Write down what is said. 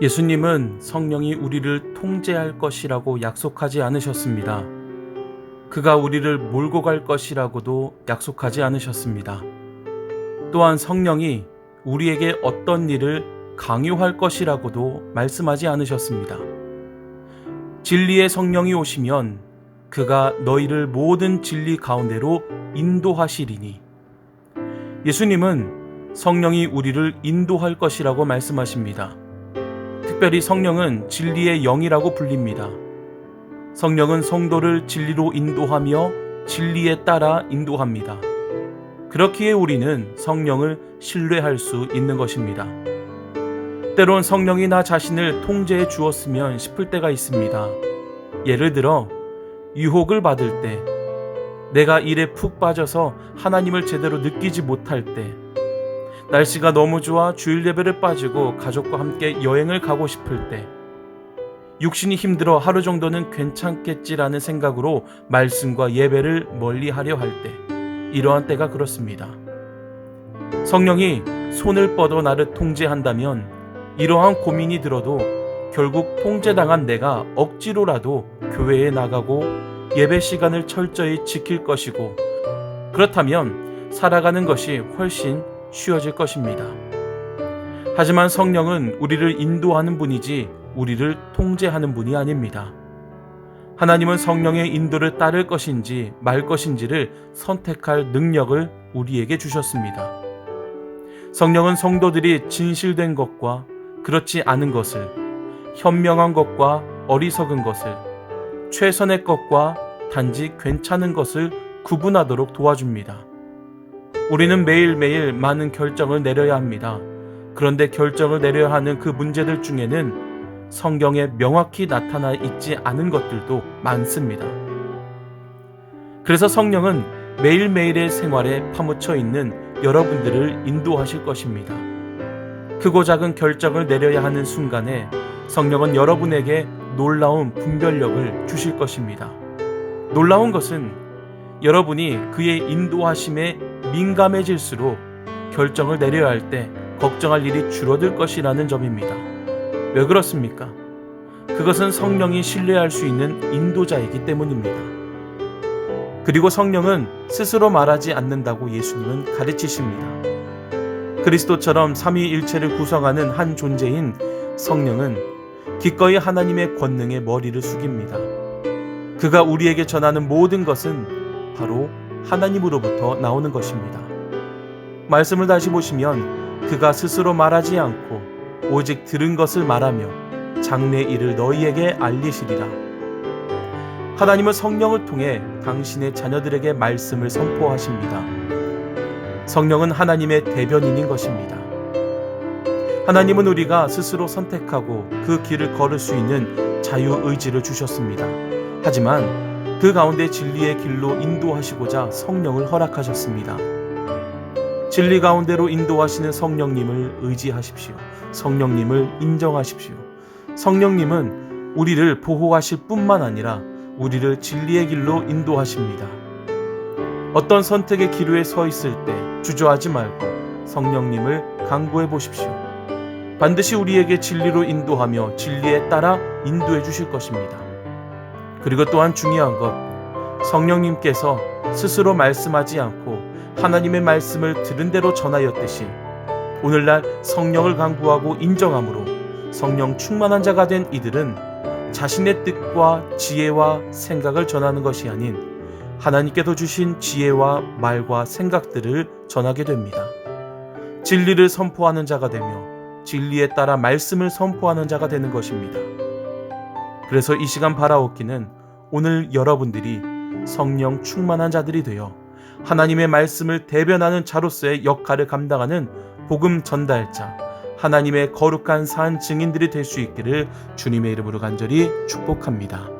예수님은 성령이 우리를 통제할 것이라고 약속하지 않으셨습니다. 그가 우리를 몰고 갈 것이라고도 약속하지 않으셨습니다. 또한 성령이 우리에게 어떤 일을 강요할 것이라고도 말씀하지 않으셨습니다. 진리의 성령이 오시면 그가 너희를 모든 진리 가운데로 인도하시리니 예수님은 성령이 우리를 인도할 것이라고 말씀하십니다. 특별히 성령은 진리의 영이라고 불립니다. 성령은 성도를 진리로 인도하며 진리에 따라 인도합니다. 그렇기에 우리는 성령을 신뢰할 수 있는 것입니다. 때론 성령이 나 자신을 통제해 주었으면 싶을 때가 있습니다. 예를 들어, 유혹을 받을 때, 내가 일에 푹 빠져서 하나님을 제대로 느끼지 못할 때, 날씨가 너무 좋아 주일 예배를 빠지고 가족과 함께 여행을 가고 싶을 때, 육신이 힘들어 하루 정도는 괜찮겠지라는 생각으로 말씀과 예배를 멀리 하려 할 때, 이러한 때가 그렇습니다. 성령이 손을 뻗어 나를 통제한다면 이러한 고민이 들어도 결국 통제당한 내가 억지로라도 교회에 나가고 예배 시간을 철저히 지킬 것이고 그렇다면 살아가는 것이 훨씬 쉬워질 것입니다. 하지만 성령은 우리를 인도하는 분이지 우리를 통제하는 분이 아닙니다. 하나님은 성령의 인도를 따를 것인지 말 것인지를 선택할 능력을 우리에게 주셨습니다. 성령은 성도들이 진실된 것과 그렇지 않은 것을, 현명한 것과 어리석은 것을, 최선의 것과 단지 괜찮은 것을 구분하도록 도와줍니다. 우리는 매일매일 많은 결정을 내려야 합니다. 그런데 결정을 내려야 하는 그 문제들 중에는 성경에 명확히 나타나 있지 않은 것들도 많습니다. 그래서 성령은 매일매일의 생활에 파묻혀 있는 여러분들을 인도하실 것입니다. 크고 작은 결정을 내려야 하는 순간에 성령은 여러분에게 놀라운 분별력을 주실 것입니다. 놀라운 것은 여러분이 그의 인도하심에 민감해질수록 결정을 내려야 할 때 걱정할 일이 줄어들 것이라는 점입니다. 왜 그렇습니까? 그것은 성령이 신뢰할 수 있는 인도자이기 때문입니다. 그리고 성령은 스스로 말하지 않는다고 예수님은 가르치십니다. 그리스도처럼 삼위일체를 구성하는 한 존재인 성령은 기꺼이 하나님의 권능에 머리를 숙입니다. 그가 우리에게 전하는 모든 것은 바로 하나님으로부터 나오는 것입니다. 말씀을 다시 보시면 그가 스스로 말하지 않고 오직 들은 것을 말하며 장래 일을 너희에게 알리시리라. 하나님은 성령을 통해 당신의 자녀들에게 말씀을 선포하십니다. 성령은 하나님의 대변인인 것입니다. 하나님은 우리가 스스로 선택하고 그 길을 걸을 수 있는 자유의지를 주셨습니다. 하지만 그 가운데 진리의 길로 인도하시고자 성령을 허락하셨습니다. 진리 가운데로 인도하시는 성령님을 의지하십시오. 성령님을 인정하십시오. 성령님은 우리를 보호하실 뿐만 아니라 우리를 진리의 길로 인도하십니다. 어떤 선택의 기로에 서 있을 때 주저하지 말고 성령님을 강구해 보십시오. 반드시 우리에게 진리로 인도하며 진리에 따라 인도해 주실 것입니다. 그리고 또한 중요한 것, 성령님께서 스스로 말씀하지 않고 하나님의 말씀을 들은 대로 전하였듯이 오늘날 성령을 강구하고 인정함으로 성령 충만한 자가 된 이들은 자신의 뜻과 지혜와 생각을 전하는 것이 아닌 하나님께서 주신 지혜와 말과 생각들을 전하게 됩니다. 진리를 선포하는 자가 되며 진리에 따라 말씀을 선포하는 자가 되는 것입니다. 그래서 이 시간 바라옵기는 오늘 여러분들이 성령 충만한 자들이 되어 하나님의 말씀을 대변하는 자로서의 역할을 감당하는 복음 전달자, 하나님의 거룩한 산 증인들이 될 수 있기를 주님의 이름으로 간절히 축복합니다.